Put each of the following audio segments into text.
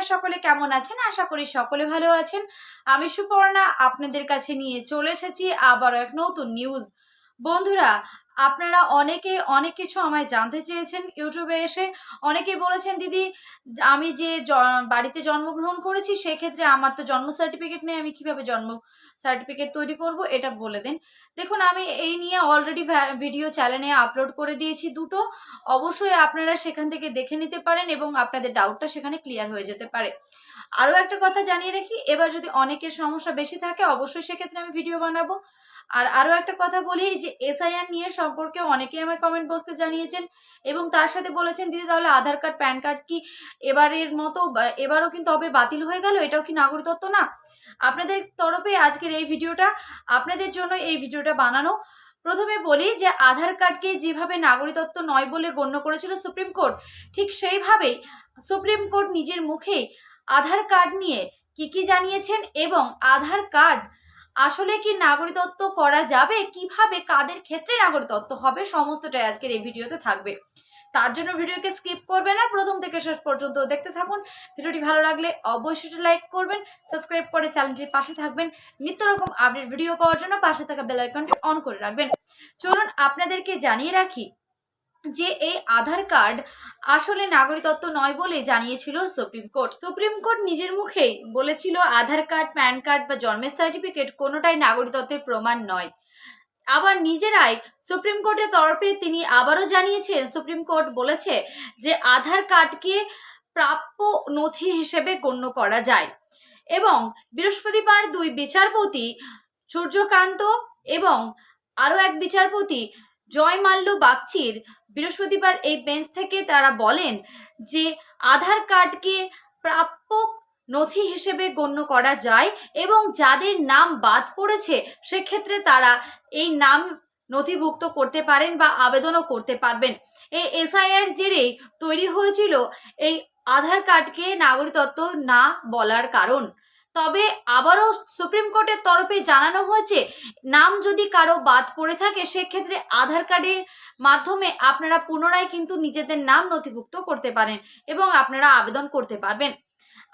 আপনারা সকলে কেমন আছেন? আশা করি সকলে ভালো আছেন। আমি সুপর্ণা আপনাদের কাছে নিয়ে চলে এসেছি আবারও এক নতুন নিউজ বন্ধুরা, আপনারা অনেকে অনেক কিছু আমায় জানতে চেয়েছেন ইউটিউবে এসে। অনেকেই বলেছেন, দিদি, আমি যে বাড়িতে জন্মগ্রহণ করেছি, সেক্ষেত্রে আমার তো জন্ম সার্টিফিকেট নেই, আমি কীভাবে জন্ম সার্টিফিকেট তৈরি করব? এটা বলে দিন। দেখুন, আমি এই নিয়ে অলরেডি ভিডিও চ্যানেলে আপলোড করে দিয়েছি দুটো। অবশ্যই আপনারা সেখান থেকে দেখে নিতে পারেন এবং আপনাদের ডাউটটা সেখানে ক্লিয়ার হয়ে যেতে পারে। আরও একটা কথা জানিয়ে রাখি, এবার যদি অনেকের সমস্যা বেশি থাকে, অবশ্যই সেক্ষেত্রে আমি ভিডিও বানাবো। আর আরও একটা কথা বলি, যে এসআইআর নিয়ে সম্পর্কে অনেকেই আমায় কমেন্ট বক্সে জানিয়েছেন এবং তার সাথে বলেছেন, দিদি, তাহলে আধার কার্ড, প্যান কার্ড কি এবারের মতো এবারও কিন্তু তবে বাতিল হয়ে গেল? এটাও কি নাগরিকত্ব না? আপনাদের তরফে আজকের এই ভিডিওটা, আপনাদের জন্য এই ভিডিওটা বানানো। প্রথমে বলি যে আধার কার্ডকে যেভাবে নাগরিকত্ব নয় বলে গণ্য করেছিল সুপ্রিম কোর্ট, ঠিক সেইভাবেই সুপ্রিম কোর্ট নিজের মুখে আধার কার্ড নিয়ে কি কি জানিয়েছেন এবং আধার কার্ড আসলে কি নাগরিকত্ব করা যাবে? কীভাবে, কাদের ক্ষেত্রে নাগরিকত্ব হবে? সমস্তটাই আজকের এই ভিডিওতে থাকবে। তার জন্য ভিডিওকে স্কিপ করবেন না প্রথম থেকে শেষ পর্যন্ত দেখতে থাকুন। ভিডিওটি ভালো লাগলে অবশ্যই লাইক করবেন, সাবস্ক্রাইব করে চ্যানেলটির পাশে থাকবেন। নিত্য রকম আপডেট ভিডিও পাওয়ার জন্য পাশে থাকা বেল আইকনটি অন করে রাখবেন। চলুন আপনাদেরকে জানিয়ে রাখি যে এই আধার কার্ড আসলে নাগরিকত্ব নয় বলে জানিয়েছিল সুপ্রিম কোর্ট। সুপ্রিম কোর্ট নিজের মুখেই বলেছিল আধার কার্ড, প্যান কার্ড বা জন্মের সার্টিফিকেট কোনোটাই নাগরিকত্বের প্রমাণ নয়। আবার নিজেরাই সুপ্রিম কোর্টের তরফে তিনি আবারও জানিয়েছেন, সুপ্রিম কোর্ট বলেছে যে আধার কার্ডকে প্রাপ্য নথি হিসেবে গণ্য করা যায়। এবং বৃহস্পতিবার দুই বিচারপতি সূর্যকান্ত এবং আরও এক বিচারপতি জয়মাল্য বাগচির বৃহস্পতিবার এই বেঞ্চ থেকে তারা বলেন যে আধার কার্ডকে প্রাপ্য নথি হিসেবে গণ্য করা যায় এবং যাদের নাম বাদ পড়েছে, সেক্ষেত্রে তারা এই নাম নথিভুক্ত করতে পারেন বা আবেদনও করতে পারবেন। এই এসআইআর জেরেই তৈরি হয়েছিল এই আধার কার্ডকে নাগরিকত্ব না বলার কারণ। তবে আবারও সুপ্রিম কোর্টের তরফে জানানো হয়েছে, নাম যদি কারও বাদ পড়ে থাকে, সেক্ষেত্রে আধার কার্ডের মাধ্যমে আপনারা পুনরায় কিন্তু নিজেদের নাম নথিভুক্ত করতে পারেন এবং আপনারা আবেদন করতে পারবেন।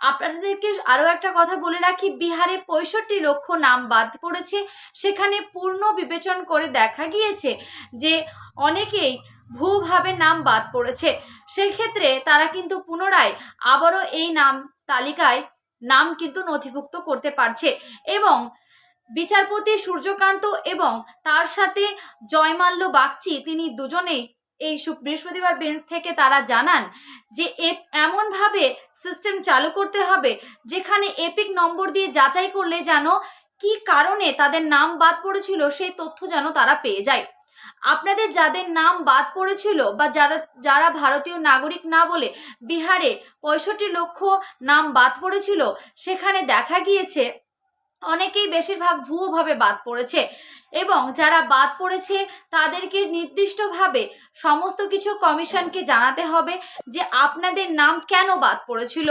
আপনাদেরকে আরও একটা কথা বলে রাখি, বিহারে পঁয়ষট্টি লক্ষ নাম বাদ পড়েছে। সেখানে পূর্ণ বিবেচন করে দেখা গিয়েছে যে অনেকেই ভুভাবে নাম বাদ পড়েছে। সেক্ষেত্রে তারা কিন্তু পুনরায় আবারও এই নাম তালিকায় নাম কিন্তু নথিভুক্ত করতে পারছে এবং বিচারপতি সূর্যকান্ত এবং তার সাথে জয়মাল্য বাগচি, তিনি দুজনেই এই বৃহস্পতিবার বেঞ্চ থেকে তারা জানান যে এমনভাবে সিস্টেম চালু করতে হবে, যেখানে এপিক নম্বর দিয়ে যাচাই করলে যেন কি কারণে তাদের নাম বাদ পড়েছিল, সেই তথ্য যেন তারা পেয়ে যায়। আপনাদের যাদের নাম বাদ পড়েছিল বা যারা যারা ভারতীয় নাগরিক না বলে বিহারে পঁয়ষট্টি লক্ষ নাম বাদ পড়েছিল, সেখানে দেখা গিয়েছে অনেকেই বেশিরভাগ ভুয়োভাবে বাদ পড়েছে। এবং যারা বাদ পড়েছে, তাদেরকে নির্দিষ্টভাবে সমস্ত কিছু কমিশনকে জানাতে হবে যে আপনাদের নাম কেন বাদ পড়েছিল।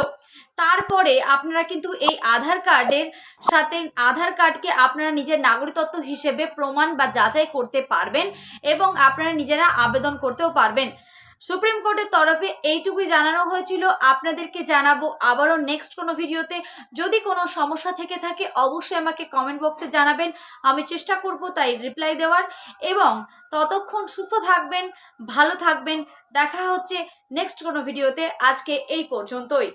তারপরে আপনারা কিন্তু এই আধার কার্ডের সাথে আধার কার্ডকে আপনারা নিজের নাগরিকত্ব হিসেবে প্রমাণ বা যাচাই করতে পারবেন এবং আপনারা নিজেরা আবেদন করতেও পারবেন। সুপ্রিম কোর্টের তরফে এইটুকুই জানানো হয়েছিল। আপনাদেরকে জানাব আবারও নেক্সট কোনো ভিডিওতে। যদি কোনো সমস্যা থেকে থাকে, অবশ্যই আমাকে কমেন্ট বক্সে জানাবেন। আমি চেষ্টা করব তাই রিপ্লাই দেওয়ার। এবং ততক্ষণ সুস্থ থাকবেন, ভালো থাকবেন। দেখা হচ্ছে নেক্সট কোনো ভিডিওতে। আজকে এই পর্যন্তই।